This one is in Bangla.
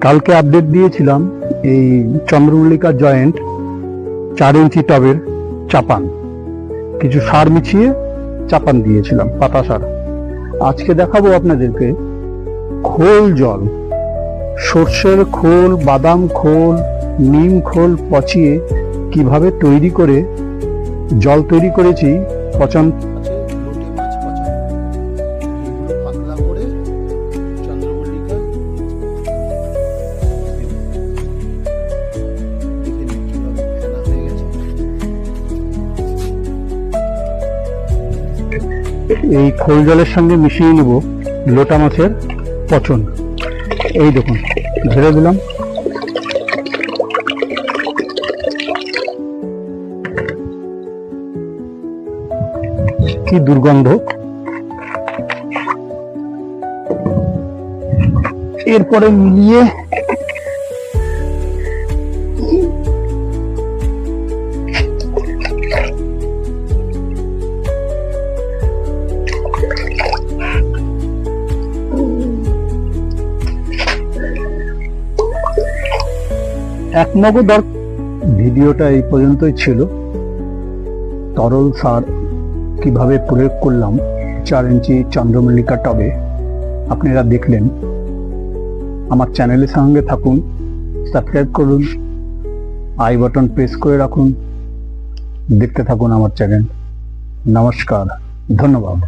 কালকে আপডেট দিয়েছিলাম এই চন্দ্রমল্লিকা জয়েন্ট চার ইঞ্চি টবের চাপান। কিছু সার মিছিয়ে চাপান দিয়েছিলাম, পাতা সার। আজকে দেখাবো আপনাদেরকে খোল জল। সর্ষের খোল, বাদাম খোল, নিম খোল পচিয়ে কীভাবে তৈরি করে, জল তৈরি করেছি পচন এই খোল জলের সঙ্গে মিশিয়ে নেব লোটা মাছের পচন। এই দেখুন ঝেড়ে দিলাম। কি দুর্গন্ধ। এরপরে মিলিয়ে এক মগো দর ভিডিওটা এই পর্যন্তই ছিল। তরল সার কীভাবে প্রয়োগ করলাম, চার ইঞ্চি চন্দ্রমল্লিকা টবে, আপনারা দেখলেন। আমার চ্যানেলের সঙ্গে থাকুন, সাবস্ক্রাইব করুন, আই বাটন প্রেস করে রাখুন। দেখতে থাকুন আমার চ্যানেল। নমস্কার, ধন্যবাদ।